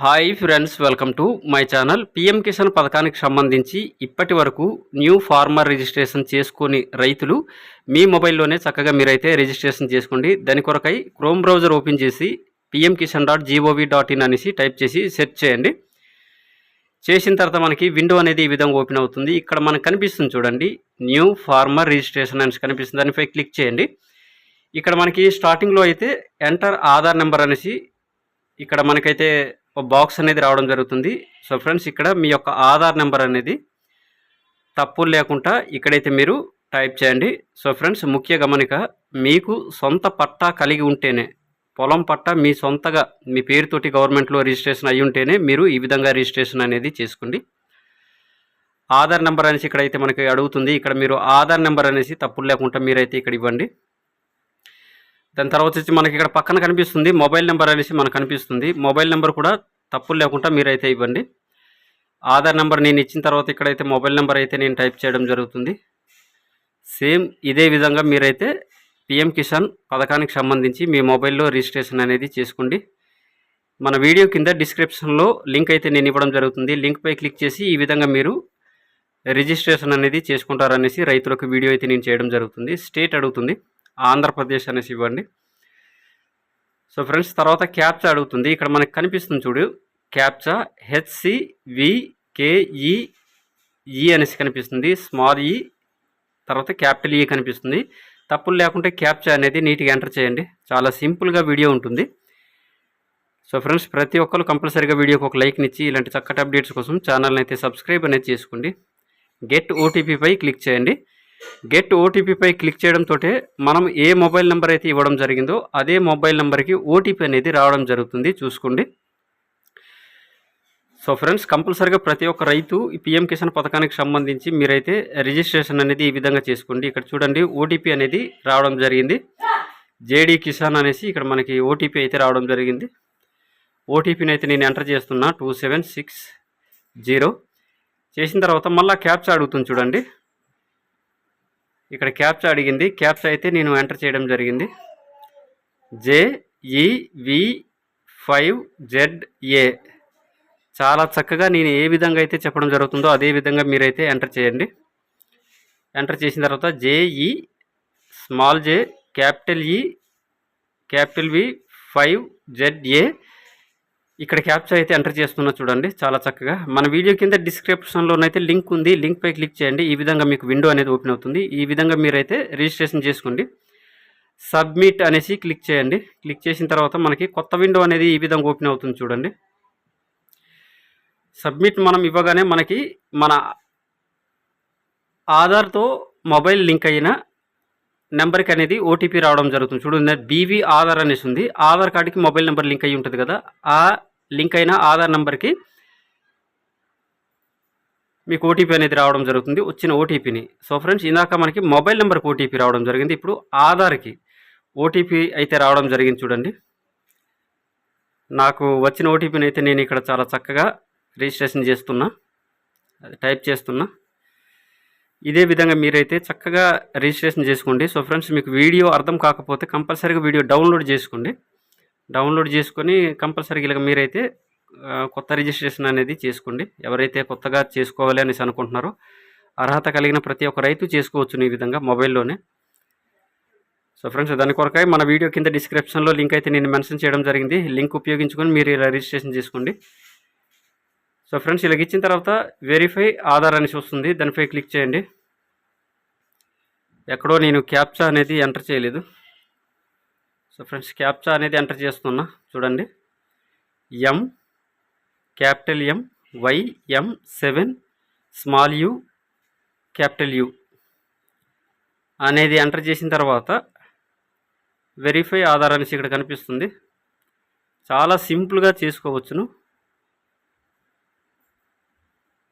Hi friends welcome to my channel. PM Kisan పథకానికి సంబంధించి ఇప్పటి వరకు న్యూ ఫార్మర్ రిజిస్ట్రేషన్ చేసుకుని రైతులు మీ మొబైల్లోనే చక్కగా మీరైతే రిజిస్ట్రేషన్ చేసుకోండి. దాని కొరకై క్రోమ్ బ్రౌజర్ ఓపెన్ చేసి PM Kisan dot G O V dot in అనేసి టైప్ చేసి సెర్చ్ చేయండి. చేసిన తర్వాత మనకి విండో అనేది ఈ విధంగా ఓపెన్ అవుతుంది. ఇక్కడ మనకు కనిపిస్తుంది చూడండి న్యూ ఫార్మర్ రిజిస్ట్రేషన్ అనేసి కనిపిస్తుంది. దానిపై క్లిక్ చేయండి. ఇక్కడ మనకి స్టార్టింగ్లో అయితే ఎంటర్ ఆధార్ నెంబర్ అనేసి ఇక్కడ మనకైతే ఒక బాక్స్ అనేది రావడం జరుగుతుంది. సో ఫ్రెండ్స్ ఇక్కడ మీ యొక్క ఆధార్ నెంబర్ అనేది తప్పులు లేకుండా ఇక్కడైతే మీరు టైప్ చేయండి. సో ఫ్రెండ్స్ ముఖ్య గమనిక మీకు సొంత పట్టా కలిగి ఉంటేనే పొలం పట్టా మీ సొంతగా మీ పేరుతోటి గవర్నమెంట్లో రిజిస్ట్రేషన్ అయి ఉంటేనే మీరు ఈ విధంగా రిజిస్ట్రేషన్ అనేది చేసుకోండి. ఆధార్ నెంబర్ అనేసి ఇక్కడైతే మనకి అడుగుతుంది. ఇక్కడ మీరు ఆధార్ నెంబర్ అనేసి తప్పులు లేకుండా మీరైతే ఇక్కడ ఇవ్వండి. దాని తర్వాత వచ్చి మనకి ఇక్కడ పక్కన కనిపిస్తుంది మొబైల్ నెంబర్ అనేసి మనకు కనిపిస్తుంది. మొబైల్ నెంబర్ కూడా తప్పులు లేకుండా మీరైతే ఇవ్వండి. ఆధార్ నెంబర్ నేను ఇచ్చిన తర్వాత ఇక్కడైతే మొబైల్ నెంబర్ అయితే నేను టైప్ చేయడం జరుగుతుంది. సేమ్ ఇదే విధంగా మీరైతే పిఎం కిసాన్ పథకానికి సంబంధించి మీ మొబైల్లో రిజిస్ట్రేషన్ అనేది చేసుకోండి. మన వీడియో కింద డిస్క్రిప్షన్లో లింక్ అయితే నేను ఇవ్వడం జరుగుతుంది. లింక్పై క్లిక్ చేసి ఈ విధంగా మీరు రిజిస్ట్రేషన్ అనేది చేసుకుంటారనేసి రైతులకు వీడియో అయితే నేను చేయడం జరుగుతుంది. స్టేట్ అడుగుతుంది. ఆంధ్రప్రదేశ్ అనేసి ఇవ్వండి. సో ఫ్రెండ్స్ తర్వాత క్యాప్చా అడుగుతుంది. ఇక్కడ మనకి కనిపిస్తుంది చూడు క్యాప్చా హెచ్సివికేఈ ఈ అనేసి కనిపిస్తుంది. స్మాల్ ఈ తర్వాత క్యాపిటల్ ఈ కనిపిస్తుంది. తప్పులు లేకుంటే క్యాప్చా అనేది నీట్గా ఎంటర్ చేయండి. చాలా సింపుల్గా వీడియో ఉంటుంది. సో ఫ్రెండ్స్ ప్రతి ఒక్కరు కంపల్సరీగా వీడియోకి ఒక లైక్ని ఇచ్చి ఇలాంటి చక్కటి అప్డేట్స్ కోసం ఛానల్ని అయితే సబ్స్క్రైబ్ అనేది చేసుకోండి. గెట్ ఓటీపీపై క్లిక్ చేయండి. గెట్ ఓటీపీపై క్లిక్ చేయడంతో మనం ఏ మొబైల్ నెంబర్ అయితే ఇవ్వడం జరిగిందో అదే మొబైల్ నెంబర్కి ఓటీపీ అనేది రావడం జరుగుతుంది. చూసుకోండి. సో ఫ్రెండ్స్ కంపల్సరిగా ప్రతి ఒక్క రైతు ఈ పిఎం కిసాన్ పథకానికి సంబంధించి మీరైతే రిజిస్ట్రేషన్ అనేది ఈ విధంగా చేసుకోండి. ఇక్కడ చూడండి ఓటీపీ అనేది రావడం జరిగింది. జేడీ కిసాన్ అనేసి ఇక్కడ మనకి ఓటీపీ అయితే రావడం జరిగింది. ఓటీపీని అయితే నేను ఎంటర్ చేస్తున్నా టూ సెవెన్ సిక్స్ జీరో చేసిన తర్వాత మళ్ళీ క్యాప్చా అడుగుతుంది చూడండి. ఇక్కడ క్యాప్చా అడిగింది. క్యాప్చా అయితే నేను ఎంటర్ చేయడం జరిగింది. J E V five Z A. చాలా చక్కగా నేను ఏ విధంగా అయితే చెప్పడం జరుగుతుందో అదే విధంగా మీరైతే ఎంటర్ చేయండి. ఎంటర్ చేసిన తర్వాత J E small J capital E capital V five Z A ఇక్కడ క్యాప్చర్ అయితే ఎంటర్ చేస్తున్నా చూడండి చాలా చక్కగా. మన వీడియో కింద డిస్క్రిప్షన్లోనైతే లింక్ ఉంది లింక్ పై క్లిక్ చేయండి. ఈ విధంగా మీకు విండో అనేది ఓపెన్ అవుతుంది. ఈ విధంగా మీరైతే రిజిస్ట్రేషన్ చేసుకోండి. సబ్మిట్ అనేసి క్లిక్ చేయండి. క్లిక్ చేసిన తర్వాత మనకి కొత్త విండో అనేది ఈ విధంగా ఓపెన్ అవుతుంది చూడండి. సబ్మిట్ మనం ఇవ్వగానే మనకి మన ఆధార్తో మొబైల్ లింక్ అయిన నెంబర్కి అనేది ఓటీపీ రావడం జరుగుతుంది. చూడండి బీవీ ఆధార్ అనేసి ఉంది. ఆధార్ కార్డుకి మొబైల్ నెంబర్ లింక్ అయి ఉంటుంది కదా ఆ లింక్ అయిన ఆధార్ నెంబర్కి మీకు ఓటీపీ అనేది రావడం జరుగుతుంది. వచ్చిన ఓటీపీని సో ఫ్రెండ్స్ ఇందాక మనకి మొబైల్ నెంబర్కి ఓటీపీ రావడం జరిగింది. ఇప్పుడు ఆధార్కి ఓటీపీ అయితే రావడం జరిగింది చూడండి. నాకు వచ్చిన ఓటీపీని అయితే నేను ఇక్కడ చాలా చక్కగా రిజిస్ట్రేషన్ చేస్తున్నా. అది టైప్ చేస్తున్నా. ఇదే విధంగా మీరైతే చక్కగా రిజిస్ట్రేషన్ చేసుకోండి. సో ఫ్రెండ్స్ మీకు వీడియో అర్థం కాకపోతే కంపల్సరీగా వీడియో డౌన్లోడ్ చేసుకోండి. డౌన్లోడ్ చేసుకొని కంపల్సరీగా ఇలాగ మీరైతే కొత్త రిజిస్ట్రేషన్ అనేది చేసుకోండి. ఎవరైతే కొత్తగా చేసుకోవాలి అనేసి అనుకుంటున్నారో అర్హత కలిగిన ప్రతి ఒక్క రైతు చేసుకోవచ్చు ఈ విధంగా మొబైల్లోనే. సో ఫ్రెండ్స్ దాని కొరకై మన వీడియో కింద డిస్క్రిప్షన్లో లింక్ అయితే నేను మెన్షన్ చేయడం జరిగింది. లింక్ ఉపయోగించుకొని మీరు ఇలా రిజిస్ట్రేషన్ చేసుకోండి. సో ఫ్రెండ్స్ ఇలాగ ఇచ్చిన తర్వాత వెరిఫై ఆధార్ అనేసి వస్తుంది. దానిపై క్లిక్ చేయండి. ఎక్కడో నేను క్యాప్చా అనేది ఎంటర్ చేయలేదు. సో ఫ్రెండ్స్ క్యాప్చా అనేది ఎంటర్ చేస్తున్నా. చూడండి. M capital M Y M seven small U capital U అనేది ఎంటర్ చేసిన తర్వాత వెరిఫై ఆధార్ అనేసి ఇక్కడ కనిపిస్తుంది. చాలా సింపుల్గా చేసుకోవచ్చును.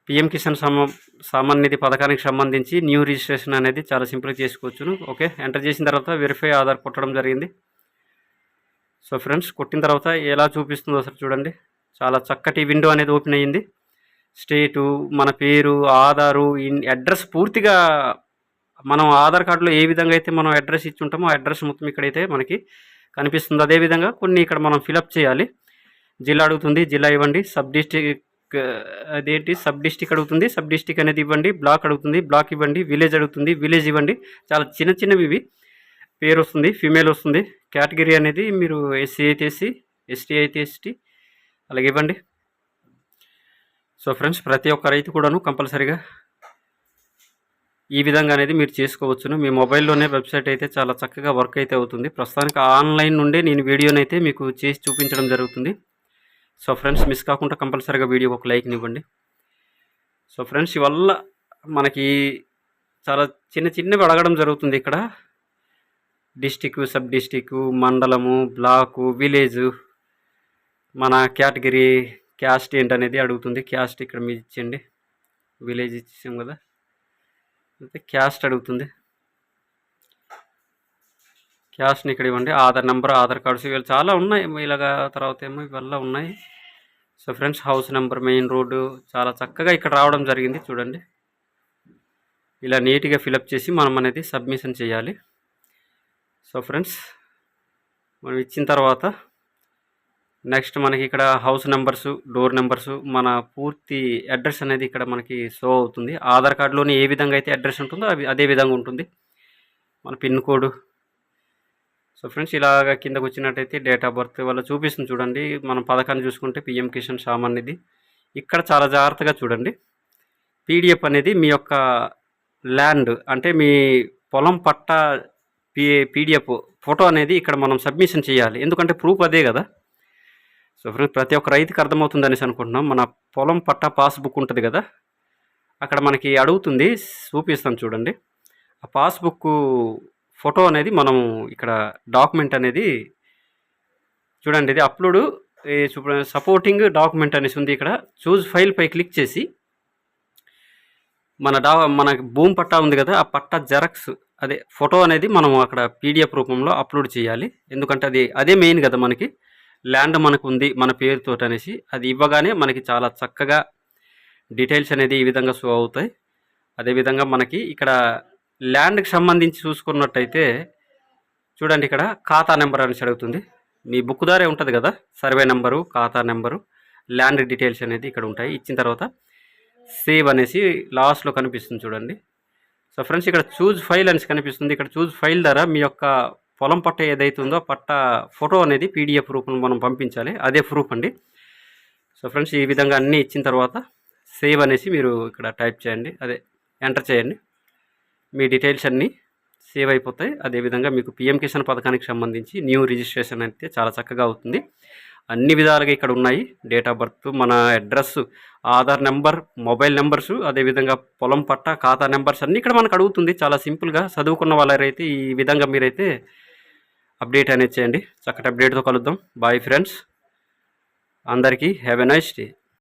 పిఎం కిసాన్ సమ సామాన్ నిధి పథకానికి సంబంధించి న్యూ రిజిస్ట్రేషన్ అనేది చాలా సింపుల్గా చేసుకోవచ్చును. ఓకే ఎంటర్ చేసిన తర్వాత వెరిఫై ఆధార్ కొట్టడం జరిగింది. సో ఫ్రెండ్స్ కొట్టిన తర్వాత ఎలా చూపిస్తుందో అసలు చూడండి. చాలా చక్కటి విండో అనేది ఓపెన్ అయ్యింది. స్టేటు మన పేరు ఆధారు ఇన్ అడ్రస్ పూర్తిగా మనం ఆధార్ కార్డులో ఏ విధంగా అయితే మనం అడ్రస్ ఇచ్చి ఉంటామో ఆ అడ్రస్ మొత్తం ఇక్కడైతే మనకి కనిపిస్తుంది. అదేవిధంగా కొన్ని ఇక్కడ మనం ఫిలప్ చేయాలి. జిల్లా అడుగుతుంది జిల్లా ఇవ్వండి. సబ్ డిస్టిక్ అదేంటి? సబ్ డిస్టిక్ అడుగుతుంది. సబ్ డిస్టిక్ అనేది ఇవ్వండి. బ్లాక్ అడుగుతుంది. బ్లాక్ ఇవ్వండి. విలేజ్ అడుగుతుంది. విలేజ్ ఇవ్వండి. చాలా చిన్న చిన్నవి ఇవి. పేరు వస్తుంది ఫీమేల్ వస్తుంది. కేటగిరీ అనేది మీరు ఎస్సీ అయితే ఎస్సీ ఎస్టీ అయితే ఎస్టీ అలాగే ఇవ్వండి. సో ఫ్రెండ్స్ ప్రతి ఒక్క రైతు కూడాను కంపల్సరీగా ఈ విధంగా అనేది మీరు చేసుకోవచ్చును. మీ మొబైల్లోనే వెబ్సైట్ అయితే చాలా చక్కగా వర్క్ అయితే అవుతుంది. ప్రస్తుతానికి ఆన్లైన్ నుండే నేను వీడియోని అయితే మీకు చేసి చూపించడం జరుగుతుంది. సో ఫ్రెండ్స్ మిస్ కాకుండా కంపల్సరీగా వీడియోకి ఒక లైక్ని ఇవ్వండి. సో ఫ్రెండ్స్ ఇవల్ల మనకి చాలా చిన్న చిన్నవి అడగడం జరుగుతుంది ఇక్కడ. డిస్టిక్ సబ్ డిస్టిక్ మండలము బ్లాకు విలేజ్ మన కేటగిరీ క్యాస్ట్ ఏంటనేది అడుగుతుంది. క్యాస్ట్ ఇక్కడ మీరు ఇచ్చేయండి. విలేజ్ ఇచ్చేసాం కదా. అయితే క్యాస్ట్ అడుగుతుంది. క్యాస్ట్ని ఇక్కడ ఇవ్వండి. ఆధార్ నెంబర్ ఆధార్ కార్డ్స్ ఇవి చాలా ఉన్నాయి. ఇలాగా తర్వాత ఏమో ఇవల్ల ఉన్నాయి. So friends house number main road చాలా చక్కగా ఇక్కడ రావడం జరిగింది. చూడండి. ఇలా నీట్గా ఫిలప్ చేసి మనం అనేది సబ్మిషన్ చేయాలి. సో ఫ్రెండ్స్ మనం ఇచ్చిన తర్వాత నెక్స్ట్ మనకి ఇక్కడ హౌస్ నెంబర్స్ డోర్ నెంబర్స్ మన పూర్తి అడ్రస్ అనేది ఇక్కడ మనకి షో అవుతుంది. ఆధార్ కార్డులోని ఏ విధంగా అయితే అడ్రస్ ఉంటుందో అవి అదే విధంగా ఉంటుంది. మన పిన్ కోడ్. సో ఫ్రెండ్స్ ఇలాగ కిందకు వచ్చినట్టయితే డేట్ ఆఫ్ బర్త్ వల్ల చూపిస్తుంది చూడండి. మనం పథకాన్ని చూసుకుంటే పిఎం కిషన్ షామ్ అనేది. ఇక్కడ చాలా జాగ్రత్తగా చూడండి. పీడిఎఫ్ అనేది మీ యొక్క ల్యాండ్ అంటే మీ పొలం పట్ట పీ పీడిఎఫ్ ఫోటో అనేది ఇక్కడ మనం సబ్మిషన్ చేయాలి. ఎందుకంటే ప్రూఫ్ అదే కదా. సో ఫ్రెండ్స్ ప్రతి ఒక్క రైతుకి అర్థమవుతుంది అనేసి అనుకుంటున్నాం. మన పొలం పట్టా పాస్బుక్ ఉంటుంది కదా. అక్కడ మనకి అడుగుతుంది చూపిస్తాను చూడండి. ఆ పాస్బుక్ ఫోటో అనేది మనం ఇక్కడ డాక్యుమెంట్ అనేది చూడండి ఇది అప్లోడ్ సపోర్టింగ్ డాక్యుమెంట్ అనేసి ఉంది ఇక్కడ. చూజ్ ఫైల్ పై క్లిక్ చేసి మన డా మన భూమి పట్టా ఉంది కదా ఆ పట్టా జెరాక్స్ అదే ఫోటో అనేది మనం అక్కడ పీడిఎఫ్ రూపంలో అప్లోడ్ చేయాలి. ఎందుకంటే అది అదే మెయిన్ కదా మనకి. ల్యాండ్ మనకు ఉంది మన పేరుతో అనేసి. అది ఇవ్వగానే మనకి చాలా చక్కగా డీటెయిల్స్ అనేది ఈ విధంగా షో అవుతాయి. అదేవిధంగా మనకి ఇక్కడ ల్యాండ్కి సంబంధించి చూసుకున్నట్టయితే చూడండి ఇక్కడ ఖాతా నెంబర్ అనేసి అడుగుతుంది. మీ బుక్ దారే ఉంటుంది కదా సర్వే నెంబరు ఖాతా నెంబరు ల్యాండ్ డీటెయిల్స్ అనేది ఇక్కడ ఉంటాయి. ఇచ్చిన తర్వాత సేవ్ అనేసి లాస్ట్లో కనిపిస్తుంది చూడండి. సో ఫ్రెండ్స్ ఇక్కడ చూజ్ ఫైల్ అనేసి కనిపిస్తుంది. ఇక్కడ చూజ్ ఫైల్ ద్వారా మీ యొక్క పొలం పట్ట ఏదైతే ఉందో పట్ట ఫోటో అనేది పీడిఎఫ్ రూపంలో మనం పంపించాలి. అదే ప్రూఫ్ అండి. సో ఫ్రెండ్స్ ఈ విధంగా అన్నీ ఇచ్చిన తర్వాత సేవ్ అనేసి మీరు ఇక్కడ టైప్ చేయండి. అదే ఎంటర్ చేయండి. మీ డీటెయిల్స్ అన్నీ సేవ్ అయిపోతాయి. అదేవిధంగా మీకు పిఎం కిసాన్ పథకానికి సంబంధించి న్యూ రిజిస్ట్రేషన్ అయితే చాలా చక్కగా అవుతుంది. అన్ని విధాలుగా ఇక్కడ ఉన్నాయి. డేట్ ఆఫ్ బర్త్ మన address Aadhaar number mobile numbers అదేవిధంగా పొలం పట్ట ఖాతా నెంబర్స్ అన్నీ ఇక్కడ మనకు అడుగుతుంది. చాలా సింపుల్గా చదువుకున్న వాళ్ళైతే ఈ విధంగా మీరైతే అప్డేట్ అనేది చేయండి. చక్కటి అప్డేట్తో కలుద్దాం. బాయ్ ఫ్రెండ్స్ అందరికీ హ్యావ్ ఎ నైస్ డే